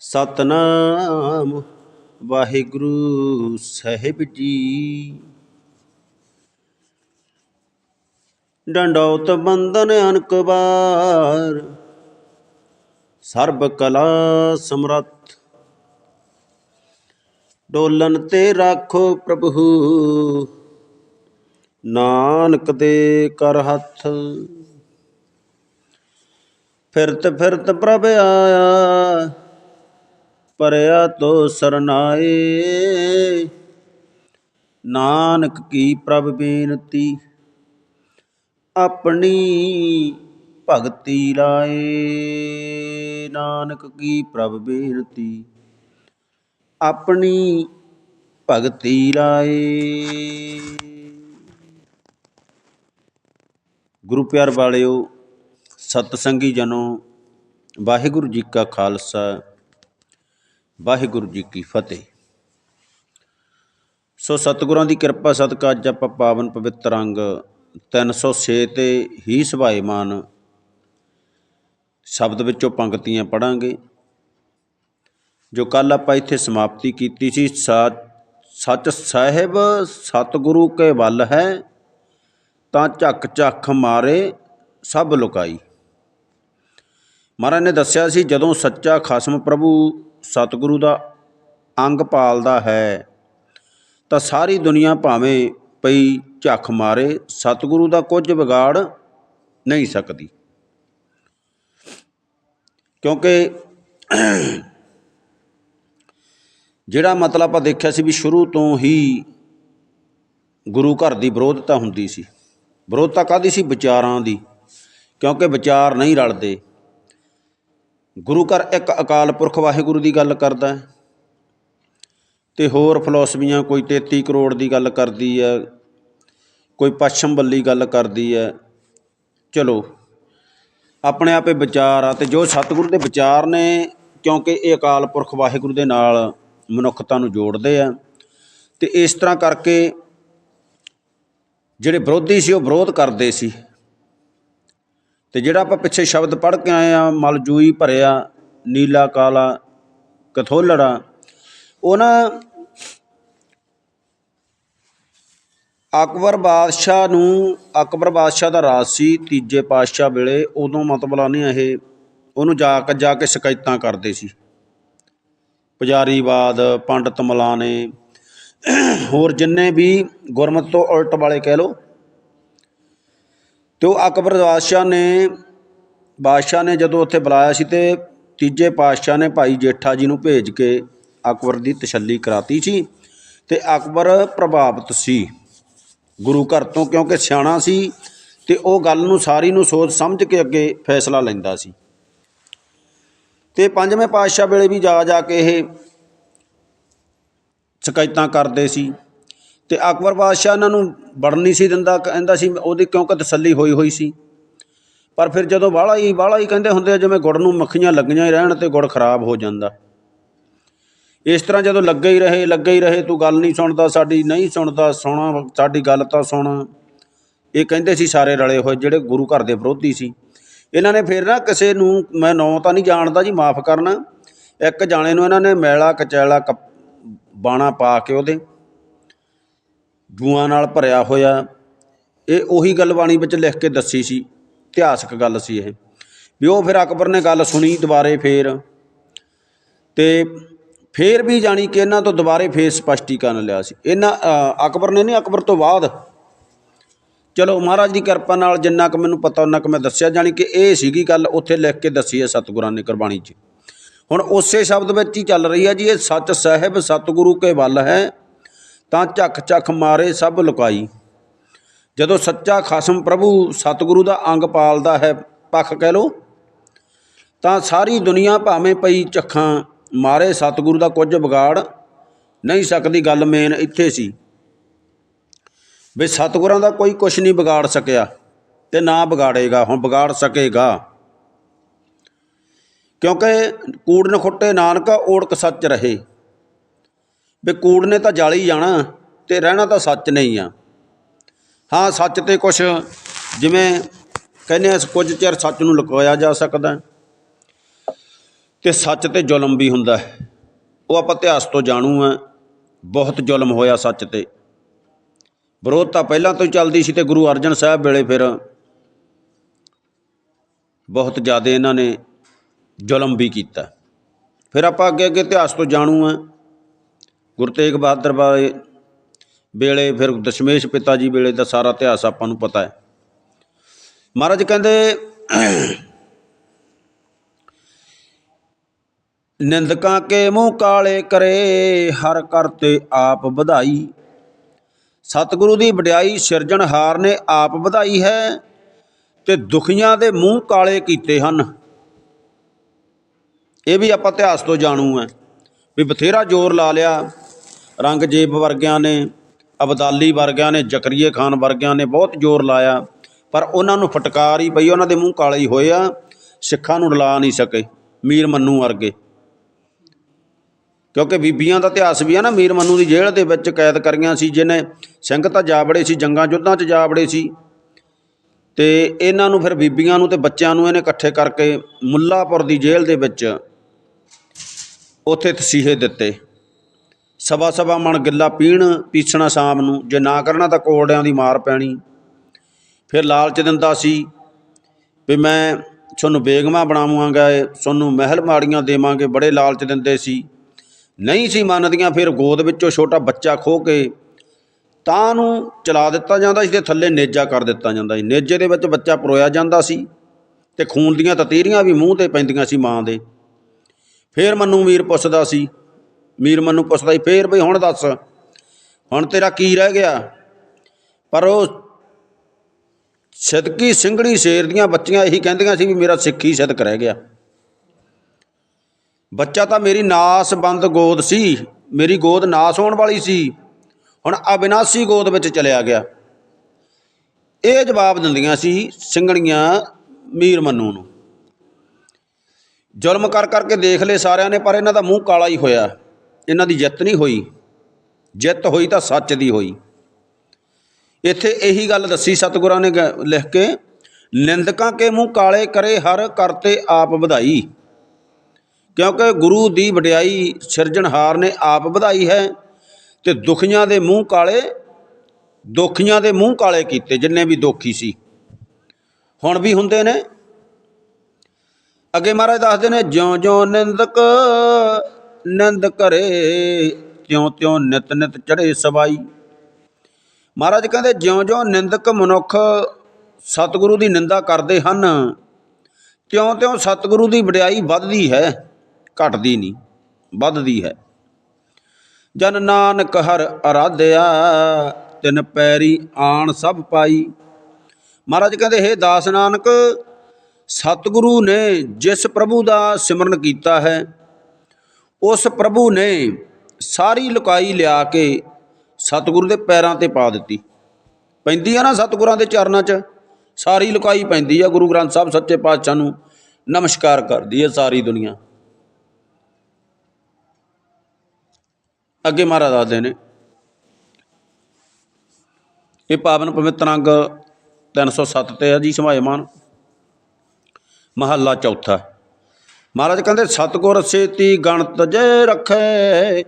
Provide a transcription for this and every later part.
ਸਤਨਾਮ ਵਾਹਿਗੁਰੂ ਸਾਹਿਬ ਜੀ। ਡੰਡੌਤ ਬੰਧਨ ਅਨਕ ਸਰਬ ਕਲਾ ਸਮਰੱਥ। ਡੋਲਨ ਤੇ ਰਾਖੋ ਪ੍ਰਭੂ, ਨਾਨਕ ਦੇ ਕਰ ਹੱਥ। ਫਿਰਤ ਫਿਰਤ ਪ੍ਰਭ ਆਇਆ ਪਰਿਆ ਤੋ ਸਰਨਾਏ। ਨਾਨਕ ਕੀ ਪ੍ਰਭ ਬੇਨਤੀ, ਆਪਣੀ ਭਗਤੀ ਲਾਏ। ਨਾਨਕ ਕੀ ਪ੍ਰਭ ਬੇਨਤੀ, ਆਪਣੀ ਭਗਤੀ ਲਾਏ। ਗੁਰੂ ਪਿਆਰ ਵਾਲਿਓ, ਸਤਸੰਗੀ ਜਨੋ, ਵਾਹਿਗੁਰੂ ਜੀ ਕਾ ਖਾਲਸਾ। ਵਾਹਿਗੁਰੂ ਜੀ ਕੀ ਫਤਿਹ। ਸੋ ਸਤਿਗੁਰਾਂ ਦੀ ਕਿਰਪਾ ਸਦਕਾ ਅੱਜ ਆਪਾਂ ਪਾਵਨ ਪਵਿੱਤਰ ਅੰਗ 306 ਤੇ ਹੀ ਸੁਭਾਏਮਾਨ ਸ਼ਬਦ ਵਿੱਚੋਂ ਪੰਕਤੀਆਂ ਪੜਾਂਗੇ, ਜੋ ਕੱਲ ਆਪਾਂ ਇੱਥੇ ਸਮਾਪਤੀ ਕੀਤੀ ਸੀ ਸੱਚ ਸਾਹਿਬ ਸਤਿਗੁਰੂ ਕੇ ਵੱਲ ਹੈ, ਤਾਂ ਝੱਕ ਝੱਖ ਮਾਰੇ ਸਭ ਲੁਕਾਈ। ਮਹਾਰਾਜ ਨੇ ਦੱਸਿਆ ਸੀ, ਜਦੋਂ ਸੱਚਾ ਖਸਮ ਪ੍ਰਭੂ ਸਤਿਗੁਰੂ ਦਾ ਅੰਗ ਪਾਲਦਾ ਹੈ, ਤਾਂ ਸਾਰੀ ਦੁਨੀਆ ਭਾਵੇਂ ਪਈ ਝੱਖ ਮਾਰੇ, ਸਤਿਗੁਰੂ ਦਾ ਕੁਝ ਵਿਗਾੜ ਨਹੀਂ ਸਕਦੀ। ਕਿਉਂਕਿ ਜਿਹੜਾ ਮਤਲਬ ਆਪਾਂ ਦੇਖਿਆ ਸੀ ਵੀ ਸ਼ੁਰੂ ਤੋਂ ਹੀ ਗੁਰੂ ਘਰ ਦੀ ਵਿਰੋਧਤਾ ਹੁੰਦੀ ਸੀ। ਵਿਰੋਧਤਾ ਕਾਦੀ ਸੀ? ਵਿਚਾਰਾਂ ਦੀ। ਕਿਉਂਕਿ ਵਿਚਾਰ ਨਹੀਂ ਰਲਦੇ। ਗੁਰੂ ਘਰ ਇੱਕ ਅਕਾਲ ਪੁਰਖ ਵਾਹਿਗੁਰੂ ਦੀ ਗੱਲ ਕਰਦਾ ਹੈ ਤੇ ਹੋਰ ਫਿਲਾਸਫੀਆਂ ਕੋਈ 33 ਕਰੋੜ ਦੀ ਗੱਲ ਕਰਦੀ ਹੈ, ਕੋਈ ਪੱਛਮ ਬੱਲੀ ਗੱਲ ਕਰਦੀ ਹੈ। ਚਲੋ, ਆਪਣੇ ਆਪੇ ਵਿਚਾਰ ਆ ਤੇ ਜੋ ਸਤਿਗੁਰੂ ਦੇ ਵਿਚਾਰ ਨੇ, ਕਿਉਂਕਿ ਇਹ ਅਕਾਲ ਪੁਰਖ ਵਾਹਿਗੁਰੂ ਦੇ ਨਾਲ ਮਨੁੱਖਤਾ ਨੂੰ ਜੋੜਦੇ ਆ ਤੇ ਇਸ ਤਰ੍ਹਾਂ ਕਰਕੇ ਜਿਹੜੇ ਵਿਰੋਧੀ ਸੀ ਉਹ ਵਿਰੋਧ ਕਰਦੇ ਸੀ। ਅਤੇ ਜਿਹੜਾ ਆਪਾਂ ਪਿੱਛੇ ਸ਼ਬਦ ਪੜ੍ਹ ਕੇ ਆਏ ਆ, ਮਲਜੂਈ ਭਰਿਆ, ਨੀਲਾ ਕਾਲਾ, ਕਥੋਲੜਾ, ਉਹ ਨਾ ਅਕਬਰ ਬਾਦਸ਼ਾਹ ਨੂੰ, ਅਕਬਰ ਬਾਦਸ਼ਾਹ ਦਾ ਰਾਜ ਸੀ, ਤੀਜੇ ਪਾਤਸ਼ਾਹ ਵੇਲੇ, ਉਦੋਂ ਮਤਬਲਾ ਨਹੀਂ ਇਹ, ਉਹਨੂੰ ਜਾ ਕੇ ਜਾ ਕੇ ਸ਼ਿਕਾਇਤਾਂ ਕਰਦੇ ਸੀ। ਪੁਜਾਰੀਵਾਦ, ਪੰਡਤ ਮਲਾਣੇ, ਹੋਰ ਜਿੰਨੇ ਵੀ ਗੁਰਮਤ ਤੋਂ ਉਲਟ ਵਾਲੇ ਕਹਿ ਲੋ ਅਤੇ ਉਹ ਅਕਬਰ ਬਾਦਸ਼ਾਹ ਨੇ ਬਾਦਸ਼ਾਹ ਨੇ ਜਦੋਂ ਉੱਥੇ ਬੁਲਾਇਆ ਸੀ ਅਤੇ ਤੀਜੇ ਪਾਤਸ਼ਾਹ ਨੇ ਭਾਈ ਜੇਠਾ ਜੀ ਨੂੰ ਭੇਜ ਕੇ ਅਕਬਰ ਦੀ ਤਸੱਲੀ ਕਰਾਤੀ ਸੀ ਅਤੇ ਅਕਬਰ ਪ੍ਰਭਾਵਿਤ ਸੀ ਗੁਰੂ ਘਰ ਤੋਂ ਕਿਉਂਕਿ ਸਿਆਣਾ ਸੀ ਅਤੇ ਉਹ ਗੱਲ ਨੂੰ ਸਾਰੀ ਨੂੰ ਸੋਚ ਸਮਝ ਕੇ ਅੱਗੇ ਫੈਸਲਾ ਲੈਂਦਾ ਸੀ। ਤੇ ਪੰਜਵੇਂ ਪਾਤਸ਼ਾਹ ਵੇਲੇ ਵੀ ਜਾ ਜਾ ਕੇ ਇਹ ਸ਼ਿਕਾਇਤਾਂ ਕਰਦੇ ਸੀ। ਤੇ ਅਕਬਰ ਬਾਦਸ਼ਾਹ ਇਹਨਾਂ ਨੂੰ ਵੜਨ ਨਹੀਂ ਸੀ ਦਿੰਦਾ, ਕਹਿੰਦਾ ਸੀ ਉਹਦੀ ਕਿਉਂਕਿ ਤਸੱਲੀ ਹੋਈ ਹੋਈ ਸੀ। ਪਰ ਫਿਰ ਜਦੋਂ ਬਾਹਲਾ ਹੀ ਬਾਹਲਾ ਹੀ ਕਹਿੰਦੇ ਹੁੰਦੇ ਆ, ਜਿਵੇਂ ਗੁੜ ਨੂੰ ਮੱਖੀਆਂ ਲੱਗੀਆਂ ਹੀ ਰਹਿਣ ਤੇ ਗੁੜ ਖਰਾਬ ਹੋ ਜਾਂਦਾ। ਇਸ ਤਰ੍ਹਾਂ ਜਦੋਂ ਲੱਗੇ ਹੀ ਰਹੇ, ਲੱਗੇ ਹੀ ਰਹੇ, ਤੂੰ ਗੱਲ ਨਹੀਂ ਸੁਣਦਾ, ਸਾਡੀ ਨਹੀਂ ਸੁਣਦਾ, ਸੁਣਾ, ਸਾਡੀ ਗੱਲ ਤਾਂ ਸੁਣ। ਇਹ ਕਹਿੰਦੇ ਸੀ ਸਾਰੇ ਰਲੇ ਹੋਏ, ਜਿਹੜੇ ਗੁਰੂ ਘਰ ਦੇ ਵਿਰੋਧੀ ਸੀ। ਇਹਨਾਂ ਨੇ ਫਿਰ ਨਾ ਕਿਸੇ ਨੂੰ, ਮੈਂ ਨਾਂ ਤਾਂ ਨਹੀਂ ਜਾਣਦਾ ਜੀ, ਮਾਫ ਕਰਨਾ। ਇੱਕ ਜਾਣੇ ਨੂੰ ਇਹਨਾਂ ਨੇ ਮੈਲਾ, ਕਚੈਲਾ, ਕੱਪ- ਬਾਣਾ ਪਾ ਕੇ ਉਹਦੇ ਜੂਆਂ ਨਾਲ ਭਰਿਆ ਹੋਇਆ। ਇਹ ਉਹੀ ਗੱਲ ਬਾਣੀ ਵਿੱਚ ਲਿਖ ਕੇ ਦੱਸੀ ਸੀ। ਇਤਿਹਾਸਕ ਗੱਲ ਸੀ ਇਹ। ਵੀ ਉਹ ਫਿਰ ਅਕਬਰ ਨੇ ਗੱਲ ਸੁਣੀ ਦੁਬਾਰੇ ਫੇਰ। ਤੇ ਫੇਰ ਵੀ ਜਾਣੀ ਕਿ ਇਹਨਾਂ ਤੋਂ ਦੁਬਾਰੇ ਫੇਰ ਸਪਸ਼ਟੀਕਰਨ ਲਿਆ ਸੀ। ਇਹਨਾਂ ਅਕਬਰ ਨੇ ਨਹੀਂ ਅਕਬਰ ਤੋਂ ਬਾਅਦ? ਚਲੋ ਮਹਾਰਾਜ ਦੀ ਕਿਰਪਾ ਨਾਲ ਜਿੰਨਾ ਕੁ ਮੈਨੂੰ ਪਤਾ ਉਹਨਾਂ ਕੁ ਮੈਂ ਦੱਸਿਆ। ਜਾਣੀ ਕਿ ਇਹ ਸੀਗੀ ਗੱਲ ਉੱਥੇ ਲਿਖ ਕੇ ਦੱਸੀ ਹੈ ਸਤਿਗੁਰਾਂ ਨੇ ਕੁਰਬਾਨੀ 'ਚ। ਹੁਣ ਉਸੇ ਸ਼ਬਦ ਵਿੱਚ ਹੀ ਚੱਲ ਰਹੀ ਹੈ ਜੀ, ਇਹ ਸੱਚ ਸਾਹਿਬ ਸਤਿਗੁਰੂ ਕੇ ਵੱਲ ਹੈ। ਤਾਂ ਝੱਖ ਝੱਖ ਮਾਰੇ ਸਭ ਲੁਕਾਈ। ਜਦੋਂ ਸੱਚਾ ਖਸਮ ਪ੍ਰਭੂ ਸਤਿਗੁਰੂ ਦਾ ਅੰਗ ਪਾਲਦਾ ਹੈ, ਪੱਖ ਕਹਿ ਲੋ ਤਾਂ ਸਾਰੀ ਦੁਨੀਆ ਭਾਵੇਂ ਪਈ ਝੱਖਾਂ ਮਾਰੇ ਸਤਿਗੁਰੂ ਦਾ ਕੁਝ ਵਿਗਾੜ ਨਹੀਂ ਸਕਦੀ ਗੱਲ ਮੇਨ ਇੱਥੇ ਸੀ। ਵੀ ਸਤਿਗੁਰਾਂ ਦਾ ਕੋਈ ਕੁਝ ਨਹੀਂ ਵਿਗਾੜ ਸਕਿਆ ਤੇ ਨਾ ਵਿਗਾੜੇਗਾ, ਹੁਣ ਵਿਗਾੜ ਸਕੇਗਾ। ਕਿਉਂਕਿ ਕੂੜਨ ਖੁੱਟੇ ਨਾਨਕਾ ਓੜਕ ਸੱਚ ਰਹੇ। ਵੀ ਕੂੜ ਨੇ ਤਾਂ ਜਾਲੀ ਜਾਣਾ ਅਤੇ ਰਹਿਣਾ ਤਾਂ ਸੱਚ ਨਹੀਂ ਆ। ਹਾਂ, ਸੱਚ ਤੇ ਕੁਛ ਜਿਵੇਂ ਕਹਿੰਦੇ ਆ, ਕੁਝ ਚਿਰ ਸੱਚ ਨੂੰ ਲੁਕਾਇਆ ਜਾ ਸਕਦਾ। ਅਤੇ ਸੱਚ ਤੇ ਜ਼ੁਲਮ ਵੀ ਹੁੰਦਾ ਹੈ। ਉਹ ਆਪਾਂ ਇਤਿਹਾਸ ਤੋਂ ਜਾਣੂ ਆ। ਬਹੁਤ ਜ਼ੁਲਮ ਹੋਇਆ ਸੱਚ ਤੇ। ਵਿਰੋਧ ਤਾਂ ਪਹਿਲਾਂ ਤੋਂ ਹੀ ਚੱਲਦੀ ਸੀ ਅਤੇ ਗੁਰੂ ਅਰਜਨ ਸਾਹਿਬ ਵੇਲੇ ਫਿਰ ਬਹੁਤ ਜ਼ਿਆਦਾ ਇਹਨਾਂ ਨੇ ਜ਼ੁਲਮ ਵੀ ਕੀਤਾ। ਫਿਰ ਆਪਾਂ ਅੱਗੇ ਅੱਗੇ ਇਤਿਹਾਸ ਤੋਂ ਜਾਣੂ ਆ। ਗੁਰੂ ਤੇਗ ਬਹਾਦਰ ਬਾਰੇ ਵੇਲੇ ਫਿਰ ਦਸ਼ਮੇਸ਼ ਪਿਤਾ ਜੀ ਵੇਲੇ ਦਾ ਸਾਰਾ ਇਤਿਹਾਸ ਆਪਾਂ ਨੂੰ ਪਤਾ ਹੈ। ਮਹਾਰਾਜ ਕਹਿੰਦੇ, ਨਿੰਦਕਾਂ ਕੇ ਮੂੰਹ ਕਾਲੇ ਕਰੇ, ਹਰ ਕਰਤੇ ਆਪ ਵਧਾਈ। ਸਤਿਗੁਰੂ ਦੀ ਵਡਿਆਈ ਸਿਰਜਣਹਾਰ ਨੇ ਆਪ ਵਧਾਈ ਹੈ ਤੇ ਦੁਖੀਆਂ ਦੇ ਮੂੰਹ ਕਾਲੇ ਕੀਤੇ ਹਨ। ਇਹ ਵੀ ਆਪਾਂ ਇਤਿਹਾਸ ਤੋਂ ਜਾਣੂ ਹੈ ਵੀ ਬਥੇਰਾ ਜ਼ੋਰ ਲਾ ਲਿਆ। ਰੰਗਜ਼ੇਬ ਵਰਗਿਆਂ ਨੇ, ਅਬਦਾਲੀ ਵਰਗਿਆਂ ਨੇ, ਜ਼ਕਰੀਏ ਖਾਨ ਵਰਗਿਆਂ ਨੇ ਬਹੁਤ ਜ਼ੋਰ ਲਾਇਆ। ਪਰ ਉਹਨਾਂ ਨੂੰ ਫਟਕਾਰ ਹੀ ਪਈ, ਉਹਨਾਂ ਦੇ ਮੂੰਹ ਕਾਲੇ ਹੀ ਹੋਏ ਆ। ਸਿੱਖਾਂ ਨੂੰ ਰਲਾ ਨਹੀਂ ਸਕੇ ਮੀਰ ਮੰਨੂ ਵਰਗੇ। ਕਿਉਂਕਿ ਬੀਬੀਆਂ ਦਾ ਇਤਿਹਾਸ ਵੀ ਆ ਨਾ, ਮੀਰ ਮੰਨੂ ਦੀ ਜੇਲ੍ਹ ਦੇ ਵਿੱਚ ਕੈਦ ਕਰੀਆਂ ਸੀ, ਜਿਹਨੇ ਸਿੰਘ ਤਾਂ ਜਾਬੜੇ ਸੀ, ਜੰਗਾਂ ਯੁੱਧਾਂ 'ਚ ਜਾਬੜੇ ਸੀ। ਤੇ ਇਹਨਾਂ ਨੂੰ ਫਿਰ ਬੀਬੀਆਂ ਨੂੰ ਤੇ ਬੱਚਿਆਂ ਨੂੰ ਇਹਨੇ ਇਕੱਠੇ ਕਰਕੇ ਮੁੱਲਾਪੁਰ ਦੀ ਜੇਲ੍ਹ ਦੇ ਵਿੱਚ ਉੱਥੇ ਤਸੀਹੇ ਦਿੱਤੇ। ਸਵਾ ਸਵਾ ਮਣ ਗਿੱਲਾ ਪੀਣ, ਪੀਸਣਾ ਸ਼ਾਮ ਨੂੰ। ਜੇ ਨਾ ਕਰਨਾ ਤਾਂ ਕੋੜਿਆਂ ਦੀ ਮਾਰ ਪੈਣੀ। ਫਿਰ ਲਾਲਚ ਦਿੰਦਾ ਸੀ ਵੀ ਮੈਂ ਤੁਹਾਨੂੰ ਬੇਗਮਾ ਬਣਾਵਾਂਗਾ, ਤੁਹਾਨੂੰ ਮਹਿਲ ਮਾੜੀਆਂ ਦੇਵਾਂਗੇ, ਬੜੇ ਲਾਲਚ ਦਿੰਦੇ ਸੀ। ਨਹੀਂ ਸੀ ਮੰਨਦੀਆਂ, ਫਿਰ ਗੋਦ ਵਿੱਚੋਂ ਛੋਟਾ ਬੱਚਾ ਖੋ ਕੇ ਤਾਂ ਨੂੰ ਚਲਾ ਦਿੱਤਾ ਜਾਂਦਾ ਸੀ ਤੇ ਥੱਲੇ ਨੇਜਾ ਕਰ ਦਿੱਤਾ ਜਾਂਦਾ ਸੀ। ਨੇਜੇ ਦੇ ਵਿੱਚ ਬੱਚਾ ਪਰੋਇਆ ਜਾਂਦਾ ਸੀ ਤੇ ਖੂਨ ਦੀਆਂ ਤਤੀਰੀਆਂ ਵੀ ਮੂੰਹ ਤੇ ਪੈਂਦੀਆਂ ਸੀ ਮਾਂ ਦੇ। ਫੇਰ ਮੰਨੂ ਮੀਰ ਪੁੱਛਦਾ ਸੀ ਮੀਰ ਮੰਨੂ ਪੁੱਛਦਾ ਸੀ, ਫੇਰ ਬਈ ਹੁਣ ਦੱਸ। ਹੁਣ ਤੇਰਾ ਕੀ ਰਹਿ ਗਿਆ? ਪਰ ਉਹ ਸਿਦਕੀ ਸਿੰਘਣੀ ਸ਼ੇਰ ਦੀਆਂ ਬੱਚੀਆਂ ਇਹੀ ਕਹਿੰਦੀਆਂ ਸੀ ਵੀ ਮੇਰਾ ਸਿੱਖੀ ਸਿਦਕ ਰਹਿ ਗਿਆ। ਬੱਚਾ ਤਾਂ ਮੇਰੀ ਨਾਸ ਬੰਦ ਗੋਦ ਸੀ, ਮੇਰੀ ਗੋਦ ਨਾਸ ਹੋਣ ਵਾਲੀ ਸੀ। ਹੁਣ ਅਬਿਨਾਸੀ ਗੋਦ ਵਿੱਚ ਚਲਿਆ ਗਿਆ। ਇਹ ਜਵਾਬ ਦਿੰਦੀਆਂ ਸੀ ਸਿੰਘਣੀਆਂ ਮੀਰ ਮੰਨੂ ਨੂੰ। ਜ਼ੁਲਮ ਕਰ ਕਰਕੇ ਦੇਖ ਲਏ ਸਾਰਿਆਂ ਨੇ, ਪਰ ਇਹਨਾਂ ਦਾ ਮੂੰਹ ਕਾਲਾ ਹੀ ਹੋਇਆ। ਇਹਨਾਂ ਦੀ ਜਿੱਤ ਨਹੀਂ ਹੋਈ। ਜਿੱਤ ਹੋਈ ਤਾਂ ਸੱਚ ਦੀ ਹੋਈ। ਇੱਥੇ ਇਹੀ ਗੱਲ ਦੱਸੀ ਸਤਿਗੁਰਾਂ ਨੇ ਗ- ਲਿਖ ਕੇ, ਨਿੰਦਕਾਂ ਕੇ ਮੂੰਹ ਕਾਲੇ ਕਰੇ ਹਰ ਕਰਤੇ ਆਪ ਵਧਾਈ। ਕਿਉਂਕਿ ਗੁਰੂ ਦੀ ਵਡਿਆਈ ਸਿਰਜਣਹਾਰ ਨੇ ਆਪ ਵਧਾਈ ਹੈ ਤੇ ਦੁਖੀਆਂ ਦੇ ਮੂੰਹ ਕਾਲੇ, ਦੁਖੀਆਂ ਦੇ ਮੂੰਹ ਕਾਲੇ ਕੀਤੇ, ਜਿੰਨੇ ਵੀ ਦੁਖੀ ਸੀ। ਹੁਣ ਵੀ ਹੁੰਦੇ ਨੇ। ਅੱਗੇ ਮਹਾਰਾਜ ਦੱਸਦੇ ਨੇ ਜਿਉਂ ਜਿਉਂ ਨਿੰਦਕ ਨਿੰਦ ਕਰੇ ਤਿਉ ਤਿਉ ਨਿਤ ਨਿਤ ਚੜੇ ਸਵਾਈ। ਮਹਾਰਾਜ ਕਹਿੰਦੇ, ਜਿਉਂ-ਜਿਉਂ ਨਿੰਦਕ ਮਨੁੱਖ ਸਤਿਗੁਰੂ ਦੀ ਨਿੰਦਾ ਕਰਦੇ ਹਨ, ਤਿਉਂ-ਤਿਉਂ ਸਤਿਗੁਰੂ ਦੀ ਵਡਿਆਈ ਵੱਧਦੀ ਹੈ, ਘਟਦੀ ਨਹੀਂ, ਵੱਧਦੀ ਹੈ। ਜਨ ਨਾਨਕ ਹਰ ਅਰਾਧਿਆ, ਤਿਨ ਪੈਰੀ ਆਣ ਸਭ ਪਾਈ। ਮਹਾਰਾਜ ਕਹਿੰਦੇ, ਹੇ ਦਾਸ ਨਾਨਕ, ਸਤਿਗੁਰੂ ਨੇ ਜਿਸ ਪ੍ਰਭੂ ਦਾ ਸਿਮਰਨ ਕੀਤਾ ਹੈ ਉਸ ਪ੍ਰਭੂ ਨੇ ਸਾਰੀ ਲੁਕਾਈ ਲਿਆ ਕੇ ਸਤਿਗੁਰੂ ਦੇ ਪੈਰਾਂ ਤੇ ਪਾ ਦਿੱਤੀ। ਪੈਂਦੀ ਆ ਨਾ ਸਤਿਗੁਰਾਂ ਦੇ ਚਰਨਾਂ 'ਚ, ਸਾਰੀ ਲੁਕਾਈ ਪੈਂਦੀ ਆ। ਗੁਰੂ ਗ੍ਰੰਥ ਸਾਹਿਬ ਸੱਚੇ ਪਾਤਸ਼ਾਹ ਨੂੰ ਨਮਸਕਾਰ ਕਰਦੀ ਹੈ ਸਾਰੀ ਦੁਨੀਆ। ਅੱਗੇ ਮਹਾਰਾਜ ਦੱਸਦੇ ਨੇ, ਇਹ ਪਾਵਨ ਪਵਿੱਤਰ ਅੰਗ 307 ਤੇ ਆ ਜੀ ਸਮਾਇਮਾਨ ਮਹੱਲਾ ਚੌਥਾ। ਮਹਾਰਾਜ ਕਹਿੰਦੇ, ਸਤਗੁਰ ਸੇਤੀ ਗਣਤ ਜੇ ਰੱਖੇ,